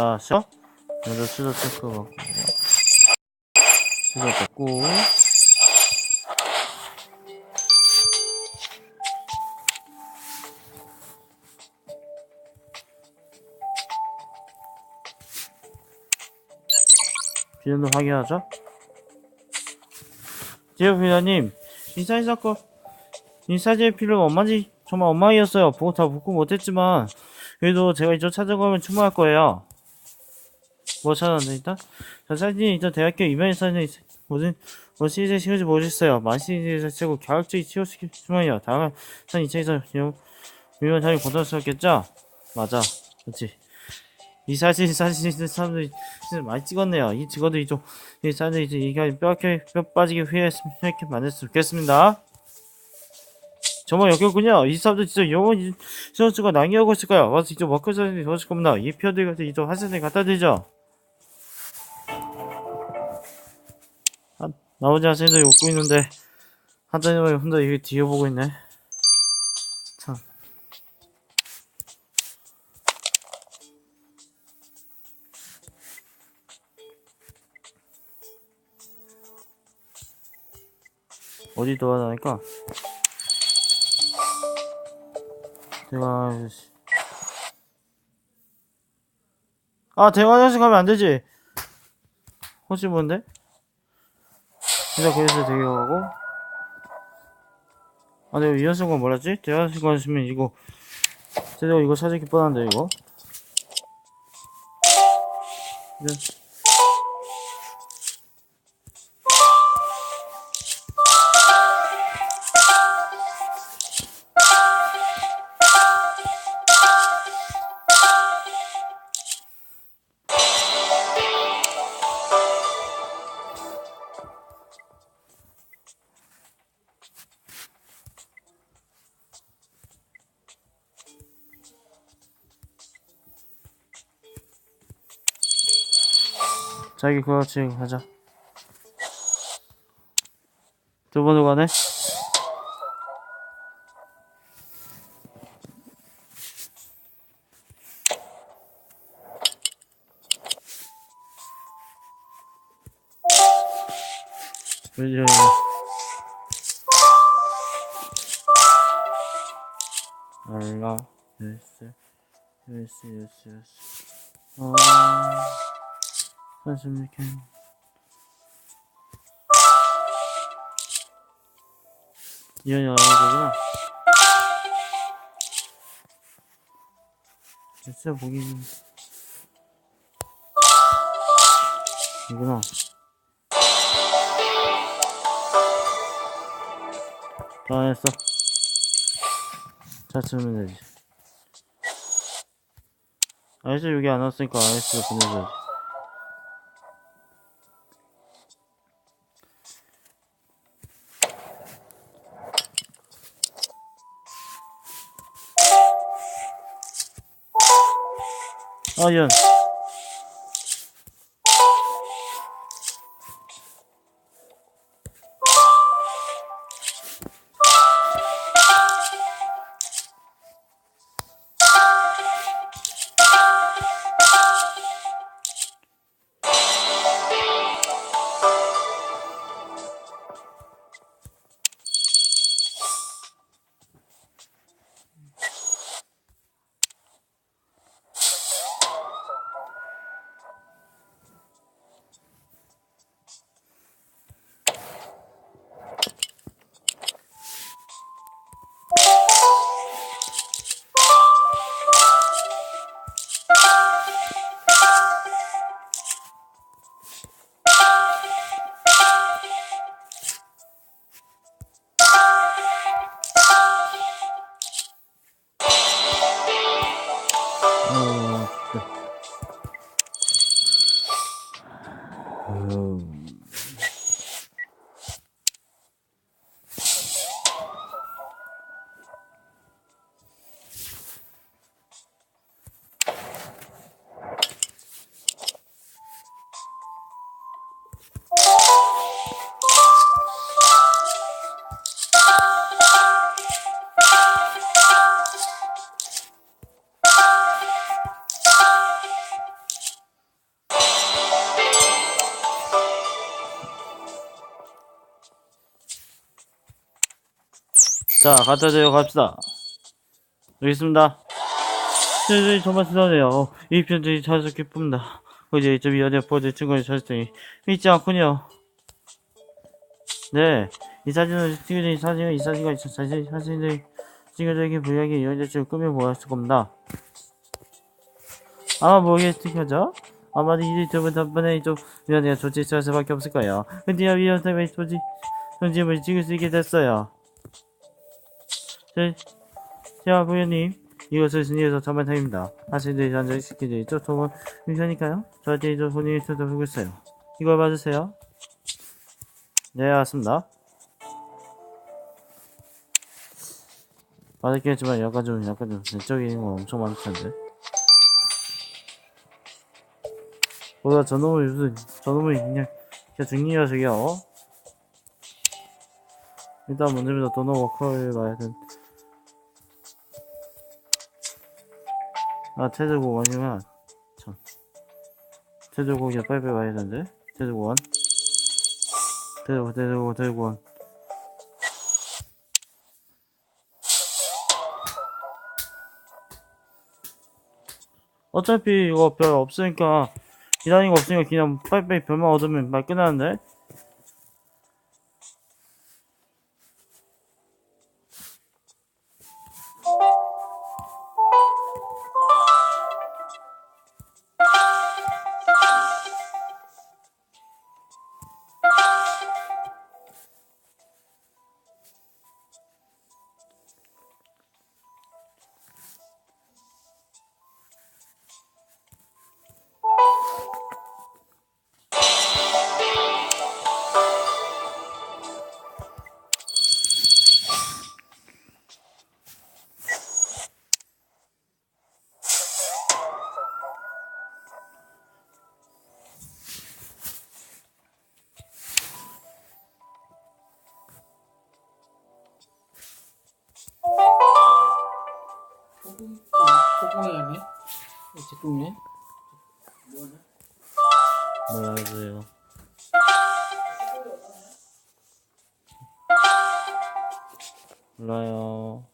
자, 시작. 먼저 수저 체크하고. 수저 뺐고. 비전도 확인하죠. 지역 비자님, 인사이 사건, 인사지의 필요가 엄마지, 정말 엉망이었어요. 보고 다 묻고 못했지만, 그래도 제가 이쪽 찾아가면 충분할 거예요. 뭐 일단? 저 사진이 일단 대학교 이변 사진이 뭐 시리즈 시리즈 보셨어요. 만 시리즈 최고 갸륵적이 치워시킬 주문이요. 다음에 산 2차에서 유명 자리 고통스럽겠죠? 맞아. 그렇지. 이 사진 사진 사람들이 많이 찍었네요. 이 직원들이 좀이 사람들이 이제 이게 뼈게 뼈 빠지게 후회했으면 이렇게 만들었으면 좋겠습니다. 정말 역겹군요. 이 사람들 진짜 영원 선수가 낭이하고 있을까요? 와서 이쪽 워크 사진이 도와줄 겁니다. 이 표들 같은 이쪽 하센에 갖다 드리죠. 나머지 하센도 웃고 있는데 한자님은 혼자 이게 뒤에 보고 있네. 참. 어디 돌아다니까? 대화 아 대화장실 가면 안 되지 혹시 뭔데? 일단 거기서 대기하고 아 내가 건 몰랐지? 대화장실 가시면 이거 제가 이거 찾기 뻔한데 이거 네. 자기 그렇지 하자. 두 번도 가네 왜이래 알라. 예스 예스 예스 예스 아 사실 이렇게 이현이 나오구나. 진짜 보기 좀 이구나. 다 했어. 자 치면 되지. 아이스 여기 안 왔으니까 아이스 보내줘야지 아, 연. 자, 갖다 대요 갑시다. 여기 있습니다. 네, 네, 정말 대단해요. 어, 이 편지 찾아서 기쁩니다. 어제 이점 위원회 보드 증거를 찾았더니 믿지 않군요. 네, 이 사진은 찍어진 사진은 이 사진과 이 사진, 사진을 찍어진 부약의 여자친구 꾸며 모았을 겁니다. 아마 뭐겠죠? 아마도 이 유튜브 덕분에 이쪽 위원회가 조치할 수밖에 없을 거예요. 근데 위원회가 조치, 편집을 찍을 수 있게 됐어요. 제, 자, 부모님, 이것을 순위에서 정말 다행입니다. 사실들이 안정시키져 있죠? 정말 괜찮으니까요? 저한테 이제 본인이 쳐다보고 있어요. 이걸 받으세요. 네, 맞습니다. 받을게 했지만 약간 좀, 약간 좀, 내적인 거 엄청 많을 텐데. 뭐야, 저놈을 무슨, 저놈을 그냥, 그냥 중이 녀석이야, 일단 먼저부터 도너 워커를 봐야 돼. 아, 태조공원이면, 참. 태조공원 빨리빨리 와야 되는데? 태조공원. 태조, 태조공원, 태조공원. 어차피 이거 별 없으니까, 기다리는 거 없으니까 그냥 빨리빨리 별만 얻으면 말 끝나는데? 제품이네? 뭐라고요? 몰라요.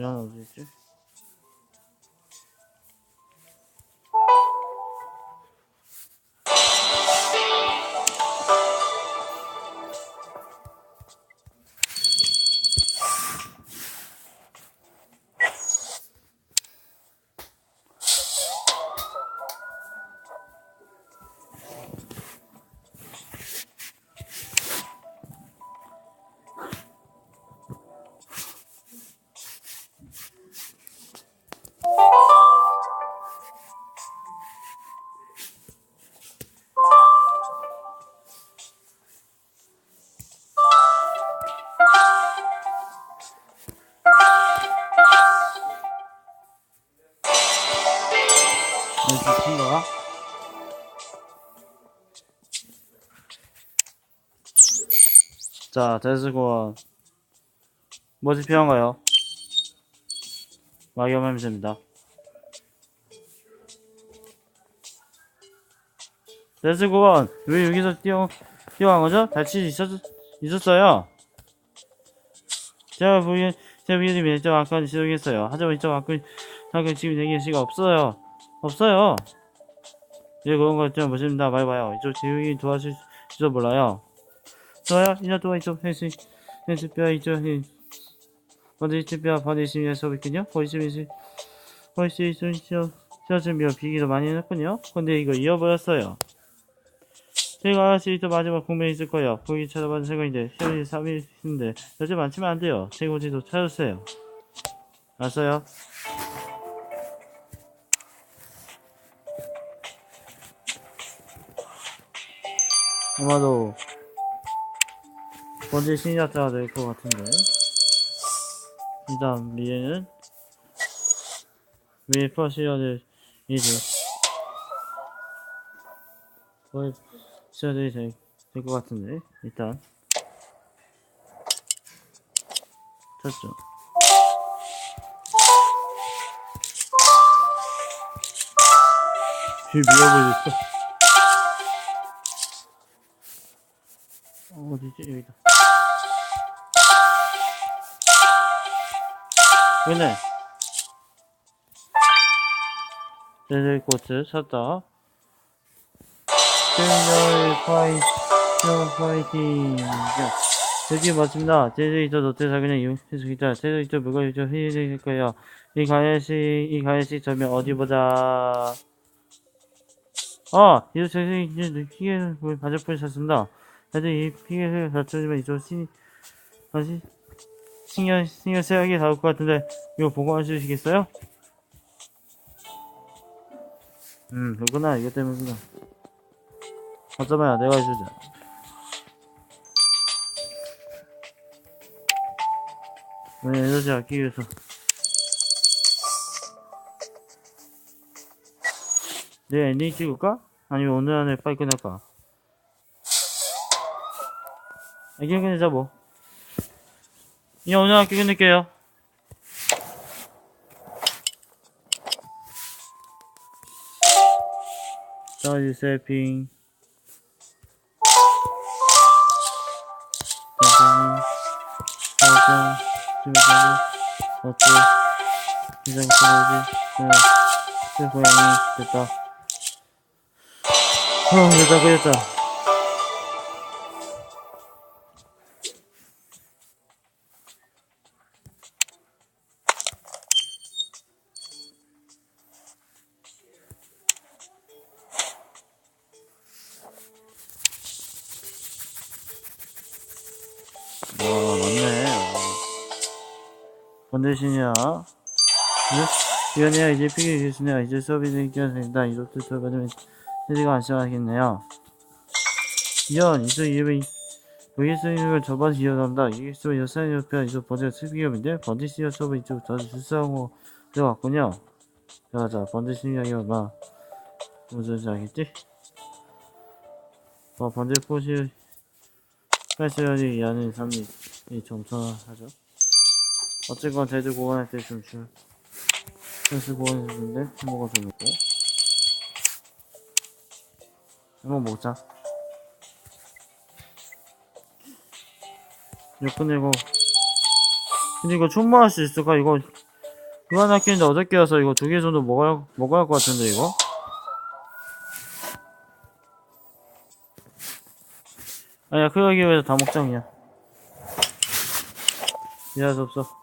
미안 자, 대수고 뭐지 필요한가요? 됩니다. 대수고원 왜 여기서 뛰어 뛰어간 거죠? 다칠 수 있었 있었어요. 제가 보기엔 제 위원이 매장 아까 지정했어요. 하지만 이쪽 아까 아까 지금 얘기할 시가 없어요. 없어요. 이제 그런 거좀 보십니다. 말봐요. 이쪽 도와줄 줄 몰라요. 좋아요. 이쪽 헬스 헬스뼈 이쪽 헬 먼저 이쪽뼈 버리시면 서있군요 보이시면 훨씬 좀 쉬어 쉬어주며 비기도 많이 했군요. 근데 이거 잃어버렸어요. 제가 할수 있던 마지막 공명이 있을 거예요. 거기 찾아봐도 생각인데 시간이 3일 있는데 여제 많지만 안 돼요. 최고지도 찾았어요. 알았어요? 아마도 번지 신작자가 될 것 같은데. 일단 미래는 웨이퍼 시어들 이제 거의 시어들이 될것 같은데 일단. 찾죠. 비 미워버렸어 어, 어디지? 여기다 여기네. 레드 코트 찾다. 제너럴 파이팅 파이팅. 자, 드디어 맞습니다. 제드이터 노트 사기는 이용해주겠다. 제드이터 물건 유저 회의될 거예요. 이 가야시 이 가야시 저면 어디 보자. 아 이거 제드 이제 피해를 뻔했습니다. 제드 이 피해를 받쳐주면 이쪽 시 다시 신경 신경 쓰게 나올 것 같은데 이거 보고해 주시겠어요? 음 그렇구나 이것 때문이구나 어쩌면 내가 해주자 왜 에너지 아끼기 위해서 내 엔딩 찍을까? 아니면 오늘 안에 빨리 끝낼까? 이게 끝내자 뭐 예, 오늘 학교 끝낼게요. 사이즈 세핑. 선생님, 사장, 집에서, 어째, 기장 소리지, 네, 제 고양이, 됐다. 어, 됐다, 끝냈다. 건대신이야. 위원회야 이제 피기 교수네요. 이제 수업이 되겠습니다. 이것도 수업받으면 해지가 안 시작하겠네요. 이런, 이수 이름이 저번 이어간다. 이게 수업 여사님 옆에 수비업인데, 번지 시어 수업은 이쪽 더 실수하고 들어갔군요. 자, 자, 번지 신경이 얼마, 무슨 알겠지? 어, 번지 포시, 패스열이 이하는 3리, 이 점수하죠. 어쨌건 제주 때좀 줄. 패스 공원해주는데, 햄버거 좀 먹고. 햄버거 먹자. 이거 끝내고. 근데 이거 충분할 수 있을까? 이거, 이거 하나 끼는데 어저께 와서 이거 두 개 정도 먹어야, 먹어야 할 것 같은데, 이거? 아니야, 그러기 위해서 다 먹자, 그냥. 이해할 수 없어.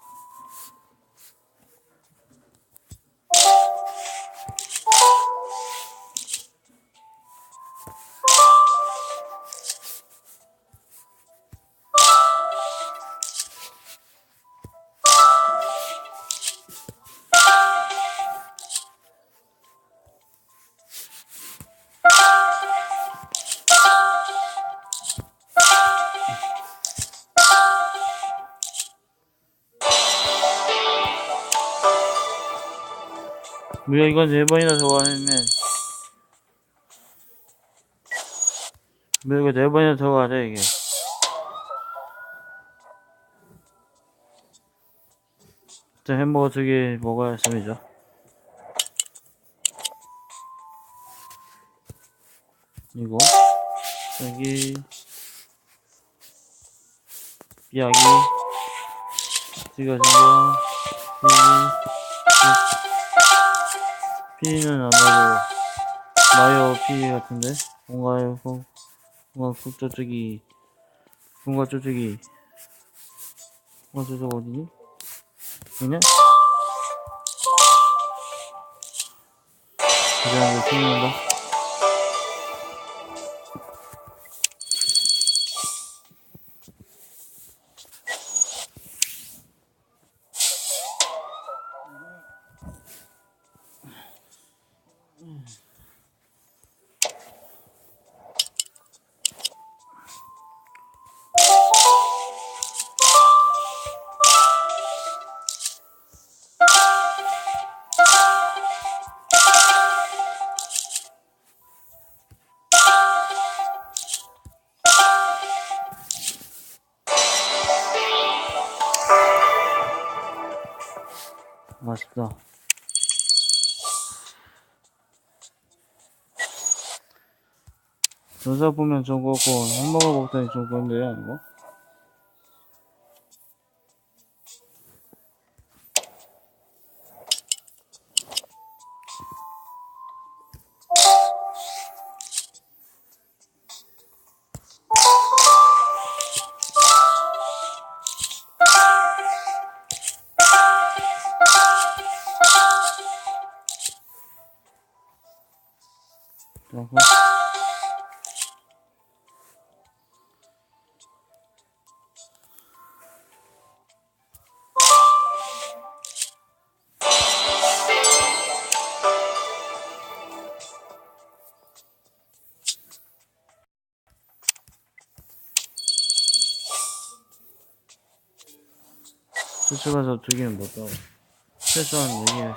뭐야 이건 네 번이나 들어가면 뭐야 이거 네 번이나 들어가자 이게. 일단 햄버거 두 개 먹어야 셈이죠. 이거. 여기. 이야기. 찍어준 거. 1, 2, 3 P는 아마도 마이어 P 같은데 뭔가요? 뭔가 그 저쪽이 뭔가 저쪽이 뭔가 저쪽 어디니? 여기네? 그냥 이거 P인가? 맛있다. 여자 보면 저거고 햄버거 먹더니 저건데요, 이거? 저거. 수술가서 두 개는 못 따고 최소한 좋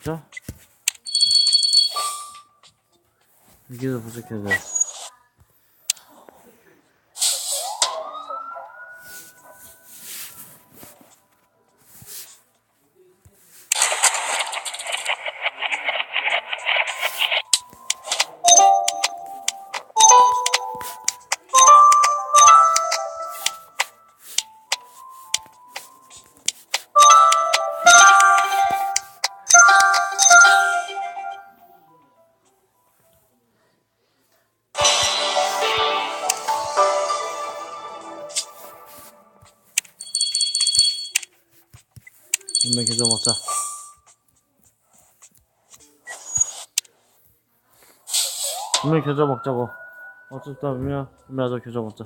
같죠? 여기도 부족해져. 겨자 먹자. 분명 겨자 먹자고. 어쨌든 분명 분명 너 겨자 먹자.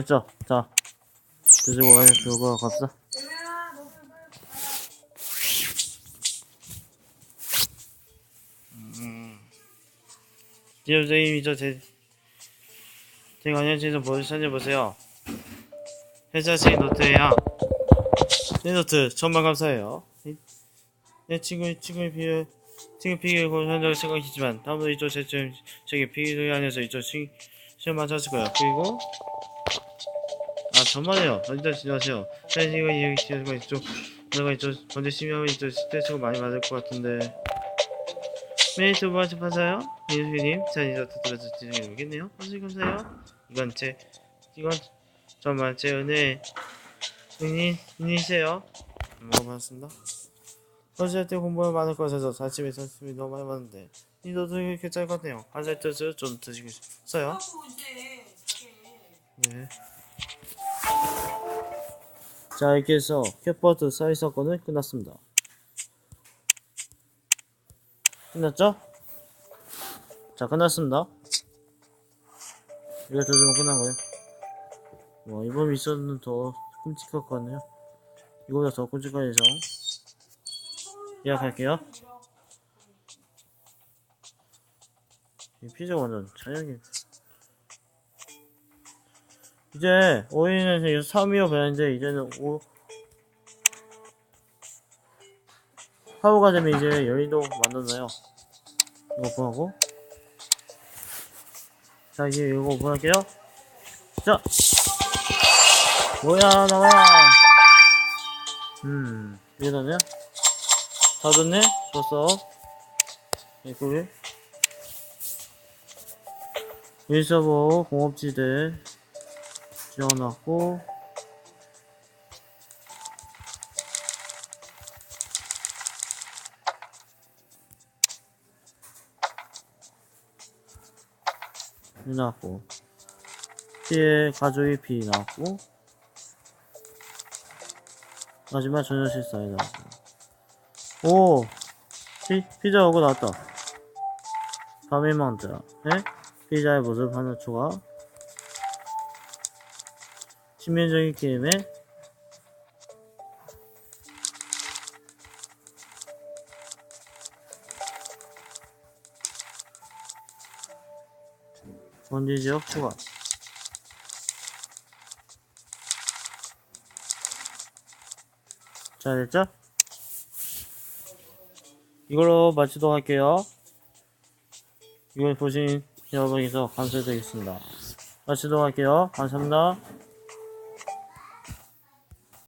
됐죠? 자, 드시고 가서 들고 갑시다. 지금 선생님이 저 제, 제 관련지 좀 보여, 찾아보세요. 회사 제 노트에요. 제 노트, 천만 감사해요. 이- 내 친구, 친구의 비교, 친구 비교 현장을 생각했지만, 다음부터 이쪽 제점, 저기 비교 안에서 이쪽 친, 시험만 찾을 거예요. 그리고, 아, 정말요. 어디다 지나세요. 사실 이거 여기 지나가 이쪽, 내가 이쪽, 먼저 심의하면 이쪽 스트레스가 많이 받을 것 같은데. 메이트 오버하시 파사요? 민수님, 자 이제 들어서 진행해 보겠네요. 선생님 감사해요. 이건 제, 이건 정말 제 은혜, 은인, 은이세요. 먹어봤습니다. 어제 때 공부가 많을 것같아서 아침에 선생님이 너무 많이 니도도 이렇게 짤것 같네요. 한살 뜻을 좀 드시겠어요? 하고 이제 저게 네. 자 이렇게 해서 캣버드 사이 사건은 끝났습니다. 끝났죠? 자 끝났습니다. 이거 조지면 끝난 거예요. 와 이번 미션은 더 끔찍할 것 같네요. 이거보다 더 끔찍한 예정. 예약할게요. 이 피자 완전 찬양이 이제 5인에서 3위로 변했는데 이제는 5 하우가 되면 이제 여의도 만들어요? 이거 오픈하고. 자 이제 이거 오픈할게요. 자. 뭐야 나와 음 이게 나네 다 줬네? 줬어. 이거를 일서버 공업지대 지어놨고 해놨고 피해 가족의 피 나왔고 마지막 전혀 실사에 나왔고 오! 피, 피자 오고 나왔다. 파미먼트 네? 피자의 모습 하나 추가 치명적인 게임에 번지 지역 추가. 자 됐죠? 이걸로 마치도록 할게요. 이걸 보신 여러분께서 감사드리겠습니다. 마치도록 할게요. 감사합니다